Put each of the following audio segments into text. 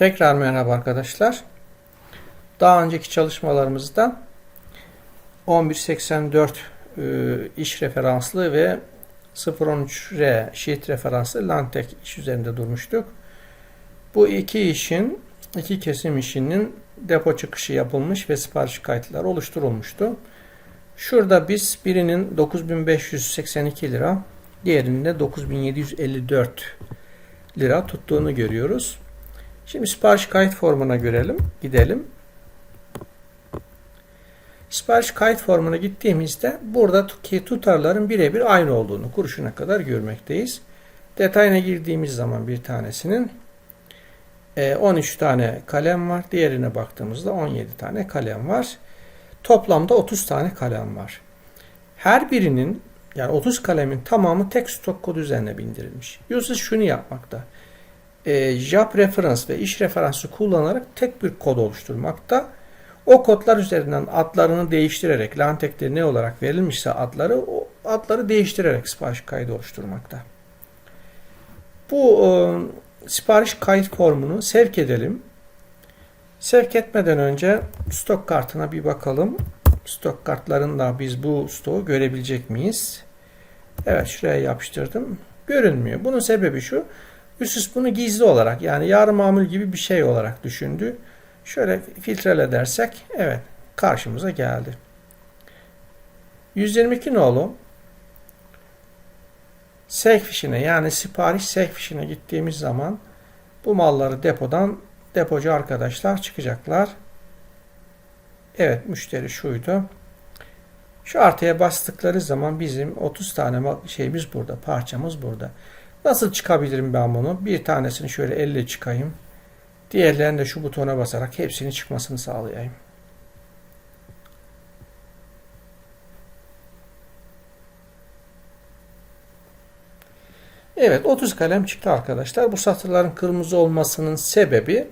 Tekrar merhaba arkadaşlar. Daha önceki çalışmalarımızda 1184 e, iş referanslı ve 013R sheet referanslı Lantek iş üzerinde durmuştuk. Bu iki işin, iki kesim işinin depo çıkışı yapılmış ve sipariş kayıtları oluşturulmuştu. Şurada biz birinin 9582 lira, diğerinin de 9754 lira tuttuğunu görüyoruz. Şimdi sipariş kayıt formuna görelim, gidelim. Sipariş kayıt formuna gittiğimizde buradaki tutarların birebir aynı olduğunu kuruşuna kadar görmekteyiz. Detayına girdiğimiz zaman bir tanesinin 13 e, tane kalem var. Diğerine baktığımızda 17 tane kalem var. Toplamda 30 tane kalem var. Her birinin yani 30 kalemin tamamı tek stok kodu üzerine bindirilmiş. User şunu yapmakta e, JAP referans ve iş referansı kullanarak tek bir kod oluşturmakta. O kodlar üzerinden adlarını değiştirerek, Lantek'te ne olarak verilmişse adları, o adları değiştirerek sipariş kaydı oluşturmakta. Bu e, sipariş kayıt formunu sevk edelim. Sevk etmeden önce stok kartına bir bakalım. Stok kartlarında biz bu stoğu görebilecek miyiz? Evet şuraya yapıştırdım. Görünmüyor. Bunun sebebi şu. Üsüs bunu gizli olarak yani yarı mamul gibi bir şey olarak düşündü. Şöyle filtrele dersek evet karşımıza geldi. 122 nolu sevk fişine yani sipariş sevk fişine gittiğimiz zaman bu malları depodan depocu arkadaşlar çıkacaklar. Evet müşteri şuydu. Şu artıya bastıkları zaman bizim 30 tane şeyimiz burada, parçamız burada. Nasıl çıkabilirim ben bunu? Bir tanesini şöyle elle çıkayım. Diğerlerini de şu butona basarak hepsinin çıkmasını sağlayayım. Evet 30 kalem çıktı arkadaşlar. Bu satırların kırmızı olmasının sebebi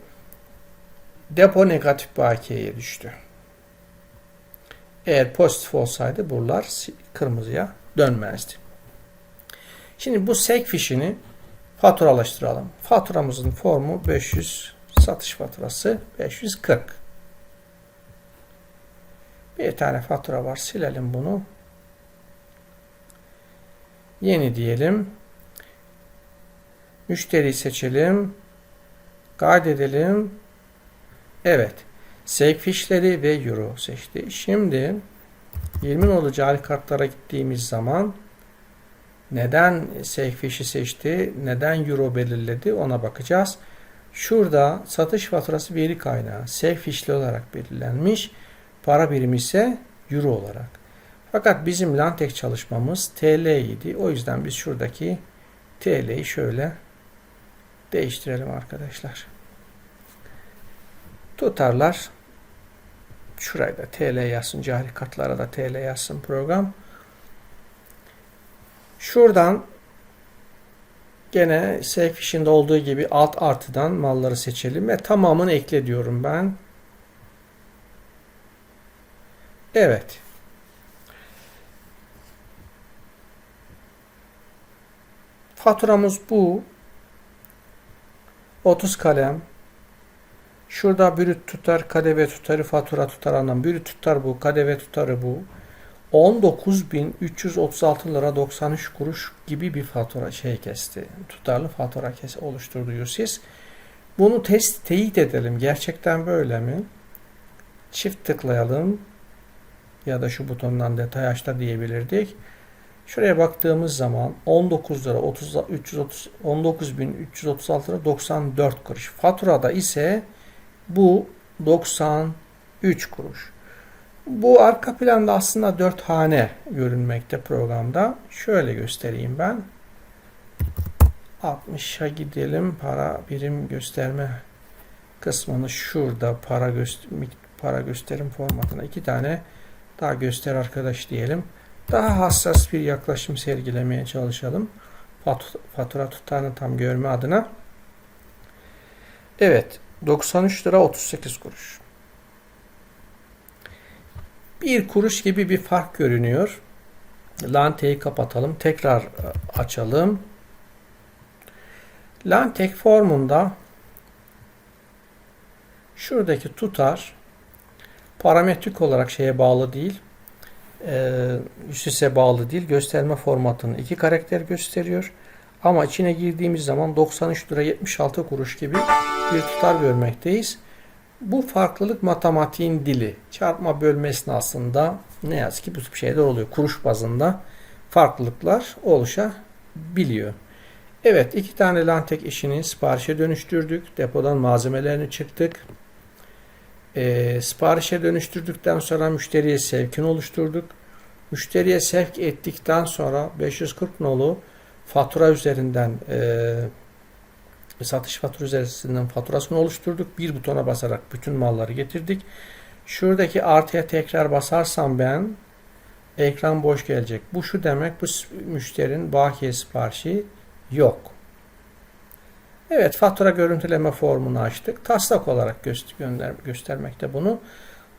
depo negatif bakiyeye düştü. Eğer pozitif olsaydı buralar kırmızıya dönmezdi. Şimdi bu sek fişini faturalaştıralım. Faturamızın formu 500 satış faturası 540. Bir tane fatura var. Silelim bunu. Yeni diyelim. Müşteriyi seçelim. Kaydedelim. Evet. Save fişleri ve euro seçti. Şimdi 20 nolu cari kartlara gittiğimiz zaman neden Seyfish'i seçti? Neden Euro belirledi? Ona bakacağız. Şurada satış faturası veri kaynağı Seyfish'li olarak belirlenmiş. Para birimi ise Euro olarak. Fakat bizim Lantek çalışmamız TL idi. O yüzden biz şuradaki TL'yi şöyle değiştirelim arkadaşlar. Tutarlar şuraya da TL yazsın. Cari kartlara da TL yazsın program. Şuradan gene sevk işinde olduğu gibi alt artıdan malları seçelim ve tamamını ekle diyorum ben. Evet. Faturamız bu. 30 kalem. Şurada brüt tutar, kadeve tutarı, fatura tutar anlam. Brüt tutar bu, kadeve tutarı bu. 19.336 lira 93 kuruş gibi bir fatura şey kesti. Tutarlı fatura kes oluşturdu siz. Bunu test teyit edelim. Gerçekten böyle mi? Çift tıklayalım. Ya da şu butondan detay açta diyebilirdik. Şuraya baktığımız zaman 19 lira 30 330 19.336 lira 94 kuruş. Faturada ise bu 93 kuruş. Bu arka planda aslında 4 hane görünmekte programda. Şöyle göstereyim ben. 60'a gidelim. Para birim gösterme kısmını şurada para, göster para gösterim formatına iki tane daha göster arkadaş diyelim. Daha hassas bir yaklaşım sergilemeye çalışalım. Fatura tutarını tam görme adına. Evet. 93 lira 38 kuruş bir kuruş gibi bir fark görünüyor. Lante'yi kapatalım. Tekrar e, açalım. Lantek formunda Şuradaki tutar parametrik olarak şeye bağlı değil. E, üst üste bağlı değil. Gösterme formatını iki karakter gösteriyor. Ama içine girdiğimiz zaman 93 lira 76 kuruş gibi bir tutar görmekteyiz. Bu farklılık matematiğin dili. Çarpma bölme esnasında ne yazık ki bu tip şeyler oluyor. Kuruş bazında farklılıklar oluşabiliyor. Evet iki tane lantek işini siparişe dönüştürdük. Depodan malzemelerini çıktık. Ee, siparişe dönüştürdükten sonra müşteriye sevkini oluşturduk. Müşteriye sevk ettikten sonra 540 nolu fatura üzerinden e, satış fatura üzerinden faturasını oluşturduk. Bir butona basarak bütün malları getirdik. Şuradaki artıya tekrar basarsam ben ekran boş gelecek. Bu şu demek bu müşterinin bakiye siparişi yok. Evet fatura görüntüleme formunu açtık. Taslak olarak göster göstermekte bunu.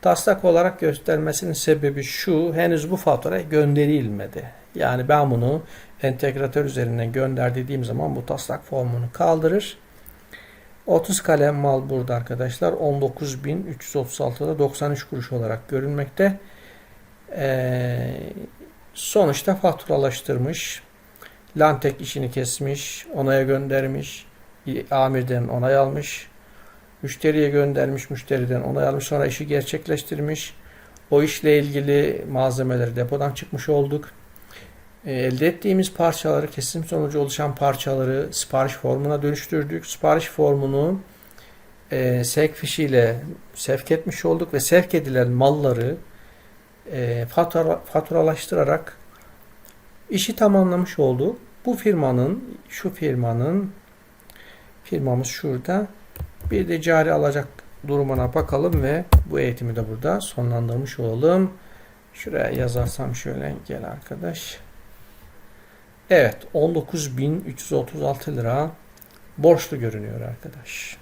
Taslak olarak göstermesinin sebebi şu. Henüz bu fatura gönderilmedi. Yani ben bunu entegratör üzerinden gönder dediğim zaman bu taslak formunu kaldırır. 30 kalem mal burada arkadaşlar. 19.336'da 93 kuruş olarak görünmekte. Ee, sonuçta faturalaştırmış. Lantek işini kesmiş. Onaya göndermiş. Amirden onay almış. Müşteriye göndermiş. Müşteriden onay almış. Sonra işi gerçekleştirmiş. O işle ilgili malzemeleri depodan çıkmış olduk. E, elde ettiğimiz parçaları, kesim sonucu oluşan parçaları sipariş formuna dönüştürdük. Sipariş formunu e, sevk fişiyle sevk etmiş olduk ve sevk edilen malları e, fatura, faturalaştırarak işi tamamlamış olduk. Bu firmanın, şu firmanın, firmamız şurada. Bir de cari alacak durumuna bakalım ve bu eğitimi de burada sonlandırmış olalım. Şuraya yazarsam şöyle gel arkadaş. Evet 19.336 lira borçlu görünüyor arkadaş.